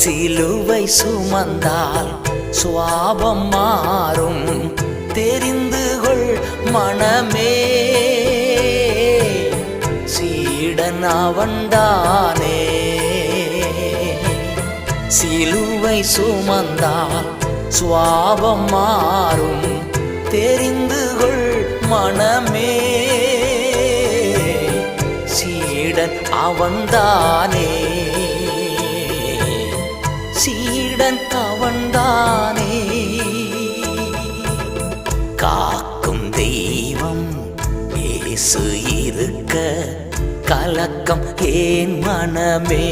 சிலுவை சுமந்தால் சுவாபம் மாறும். தெரிந்து கொள் மனமே. சீடன் அவன்தானே. சிலுவை சுமந்தால் சுவாபம் மாறும். தெரிந்து கொள் மனமே. சீடன் அவன்தானே. சீடன் அவன்தானே காக்கும் தெய்வம் இயேசு இருக்க கலக்கம் ஏன் மனமே?